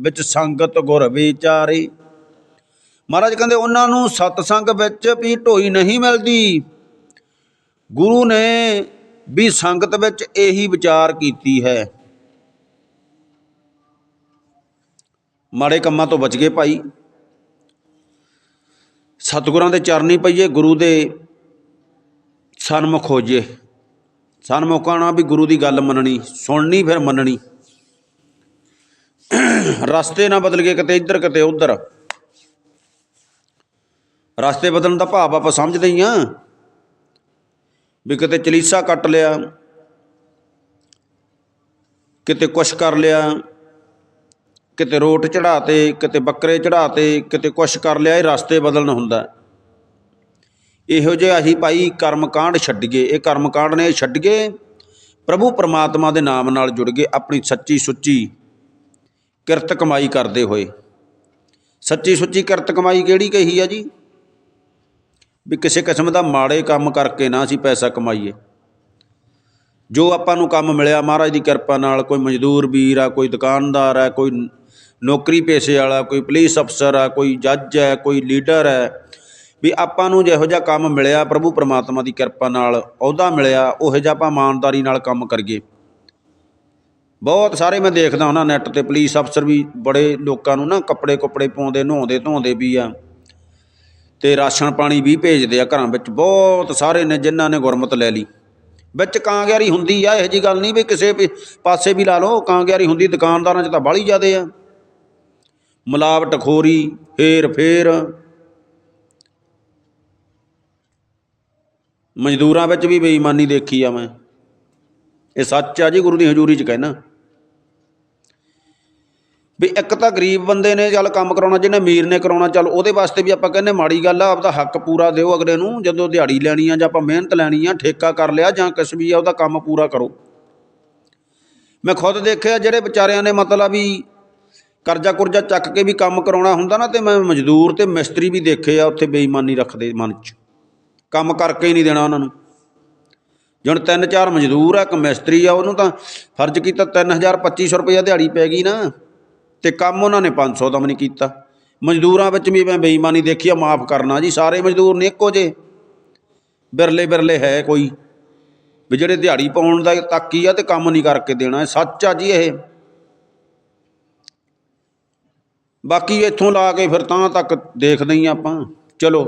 ਵਿੱਚ ਸੰਗਤ ਗੁਰ ਵਿਚਾਰੇ। ਮਹਾਰਾਜ ਕਹਿੰਦੇ ਉਹਨਾਂ ਨੂੰ ਸਤਸੰਗ ਵਿੱਚ ਵੀ ਢੋਈ ਨਹੀਂ ਮਿਲਦੀ। ਗੁਰੂ ਨੇ ਵੀ ਸੰਗਤ ਵਿੱਚ ਇਹੀ ਵਿਚਾਰ ਕੀਤੀ ਹੈ। ਮਾੜੇ ਕੰਮਾਂ ਤੋਂ ਬਚ ਗਏ ਭਾਈ। ਸਤਿਗੁਰਾਂ ਦੇ ਚਰਨੀ ਪਈਏ, ਗੁਰੂ ਦੇ ਸਨਮੁਖ ਹੋ ਜੇ ਸਨਮੁਖ ਆਉਣਾ ਵੀ ਗੁਰੂ ਦੀ ਗੱਲ ਮੰਨਣੀ, ਸੁਣਨੀ ਫਿਰ ਮੰਨਣੀ। ਰਸਤੇ ਨਾ ਬਦਲ ਗਏ, ਕਿਤੇ ਇੱਧਰ, ਕਿਤੇ ਉੱਧਰ। ਰਸਤੇ ਬਦਲਣ ਦਾ ਭਾਵ ਆਪਾਂ ਸਮਝਦੇ ਹੀ ਆ ਵੀ ਕਿਤੇ ਚਲੀਸਾ ਕੱਟ ਲਿਆ, ਕਿਤੇ ਕੁਛ ਕਰ ਲਿਆ, ਕਿਤੇ ਰੋਟ ਚੜਾਤੇ ਕਿਤੇ ਬੱਕਰੇ ਚੜਾਤੇ ਕਿਤੇ ਕੁਛ ਕਰ ਲਿਆ, ਇਹ ਰਸਤੇ ਬਦਲਣ ਹੁੰਦਾ। ਇਹੋ ਜਿਹਾ ਅਸੀਂ ਭਾਈ ਕਰਮ ਕਾਂਡ ਛੱਡੀਏ ਇਹ ਕਰਮ ਕਾਂਡ ਨੇ ਛੱਡੀਏ ਪ੍ਰਭੂ ਪਰਮਾਤਮਾ ਦੇ ਨਾਮ ਨਾਲ ਜੁੜ ਗਏ, ਆਪਣੀ ਸੱਚੀ ਸੁੱਚੀ ਕਿਰਤ ਕਮਾਈ ਕਰਦੇ ਹੋਏ। ਸੱਚੀ ਸੁੱਚੀ ਕਿਰਤ ਕਮਾਈ ਕਿਹੜੀ ਕਹੀ ਆ ਜੀ? ਵੀ ਕਿਸੇ ਕਿਸਮ ਦਾ ਮਾੜੇ ਕੰਮ ਕਰਕੇ ਨਾ ਅਸੀਂ ਪੈਸਾ ਕਮਾਈਏ। ਜੋ ਆਪਾਂ ਨੂੰ ਕੰਮ ਮਿਲਿਆ, ਮਹਾਰਾਜ ਦੀ ਕਿਰਪਾ ਨਾਲ ਕੋਈ ਮਜ਼ਦੂਰ ਵੀਰ ਆ, ਕੋਈ ਦੁਕਾਨਦਾਰ ਆ, ਕੋਈ ਨੌਕਰੀ ਪੇਸ਼ੇ ਵਾਲਾ, ਕੋਈ ਪੁਲਿਸ ਅਫਸਰ ਆ, ਕੋਈ ਜੱਜ ਹੈ ਕੋਈ ਲੀਡਰ ਹੈ ਵੀ ਆਪਾਂ ਨੂੰ ਜਿਹੋ ਜਿਹਾ ਕੰਮ ਮਿਲਿਆ, ਪ੍ਰਭੂ ਪਰਮਾਤਮਾ ਦੀ ਕਿਰਪਾ ਨਾਲ ਅਹੁਦਾ ਮਿਲਿਆ, ਉਹੋ ਜਿਹਾ ਆਪਾਂ ਇਮਾਨਦਾਰੀ ਨਾਲ ਕੰਮ ਕਰੀਏ। ਬਹੁਤ ਸਾਰੇ ਮੈਂ ਦੇਖਦਾ ਉਹਨਾਂ ਨੈੱਟ ਤੇ ਪੁਲਿਸ ਅਫਸਰ ਵੀ ਬੜੇ ਲੋਕਾਂ ਨੂੰ ਨਾ ਕੱਪੜੇ ਕੁੱਪੜੇ ਪਾਉਂਦੇ, ਨਹਾਉਂਦੇ ਧੋਂਦੇ ਵੀ ਆ। ਤੇ ਰਾਸ਼ਨ ਪਾਣੀ ਵੀ ਭੇਜਦੇ ਆ ਘਰਾਂ ਵਿੱਚ। ਬਹੁਤ ਸਾਰੇ ਨੇ ਜਿਨ੍ਹਾਂ ਨੇ ਗੁਰਮਤ ਲੈ ਲਈ। ਵਿੱਚ ਕਾਂਗਿਆਰੀ ਹੁੰਦੀ ਆ, ਇਹੋ ਜੀ ਗੱਲ ਨਹੀਂ ਵੀ ਕਿਸੇ ਵੀ ਪਾਸੇ ਵੀ ਲਾ ਲਓ, ਕਾਂਗਿਆਰੀ ਹੁੰਦੀ, ਦੁਕਾਨਦਾਰਾਂ 'ਚ ਤਾਂ ਬਾਹਲੀ ਜ਼ਿਆਦੇ ਆ। ਮਿਲਾਵਟ ਖੋਰੀ, ਫੇਰ ਫੇਰ। ਮਜ਼ਦੂਰਾਂ ਵਿੱਚ ਵੀ ਬੇਈਮਾਨੀ ਦੇਖੀ ਆ ਮੈਂ। ਇਹ ਸੱਚ ਆ ਜੀ, ਗੁਰੂ ਦੀ ਹਜ਼ੂਰੀ 'ਚ ਕਹਿਣਾ। ਵੀ ਇੱਕ ਤਾਂ ਗਰੀਬ ਬੰਦੇ ਨੇ ਚੱਲ ਕੰਮ ਕਰਾਉਣਾ, ਜਿਹਨੇ ਅਮੀਰ ਨੇ ਕਰਾਉਣਾ, ਚੱਲ ਉਹਦੇ ਵਾਸਤੇ ਵੀ ਆਪਾਂ ਕਹਿੰਦੇ ਮਾੜੀ ਗੱਲ ਆ, ਆਪਦਾ ਹੱਕ ਪੂਰਾ ਦਿਓ ਅਗਲੇ ਨੂੰ, ਜਦੋਂ ਦਿਹਾੜੀ ਲੈਣੀ ਆ ਜਾਂ ਆਪਾਂ ਮਿਹਨਤ ਲੈਣੀ ਆ, ਠੇਕਾ ਕਰ ਲਿਆ ਜਾਂ ਕੁਛ ਵੀ ਆ, ਉਹਦਾ ਕੰਮ ਪੂਰਾ ਕਰੋ। ਮੈਂ ਖੁਦ ਦੇਖਿਆ ਜਿਹੜੇ ਵਿਚਾਰਿਆਂ ਨੇ ਮਤਲਬ ਵੀ ਕਰਜ਼ਾ ਕੁਰਜ਼ਾ ਚੱਕ ਕੇ ਵੀ ਕੰਮ ਕਰਾਉਣਾ ਹੁੰਦਾ ਨਾ, ਤੇ ਮੈਂ ਮਜ਼ਦੂਰ ਤੇ ਮਿਸਤਰੀ ਵੀ ਦੇਖੇ ਆ, ਉੱਥੇ ਬੇਈਮਾਨੀ ਰੱਖਦੇ ਮਨ 'ਚ। ਕੰਮ ਕਰਕੇ ਹੀ ਨਹੀਂ ਦੇਣਾ ਉਹਨਾਂ ਨੂੰ। ਜਣ ਤਿੰਨ ਚਾਰ ਮਜ਼ਦੂਰ ਆ, ਇੱਕ ਮਿਸਤਰੀ ਆ, ਉਹਨੂੰ ਤਾਂ ਫਰਜ਼ ਕੀਤਾ 3000 2500 ਰੁਪਏ ਦਿਹਾੜੀ ਪੈ ਗਈ ਨਾ। ਤੇ ਕੰਮ ਉਹਨਾਂ ਨੇ 500 ਦਾ ਵੀ ਨਹੀਂ ਕੀਤਾ। ਮਜ਼ਦੂਰਾਂ ਵਿੱਚ ਵੀ ਮੈਂ ਬੇਈਮਾਨੀ ਦੇਖੀ ਆ, ਮਾਫ ਕਰਨਾ ਜੀ, ਸਾਰੇ ਮਜ਼ਦੂਰ ਨੇ ਇੱਕੋ ਜੇ ਬਿਰਲੇ ਬਿਰਲੇ ਹੈ ਕੋਈ। ਵੀ ਜਿਹੜੇ ਦਿਹਾੜੀ ਪਾਉਣ ਦਾ ਤੱਕ ਆ ਤੇ ਕੰਮ ਨਹੀਂ ਕਰਕੇ ਦੇਣਾ ਸੱਚ ਆ ਜੀ ਇਹ। ਬਾਕੀ ਇੱਥੋਂ ਲਾ ਕੇ ਫਿਰ ਤਾਂ ਤੱਕ ਦੇਖਦੇ ਹੀ ਆਪਾਂ। ਚਲੋ।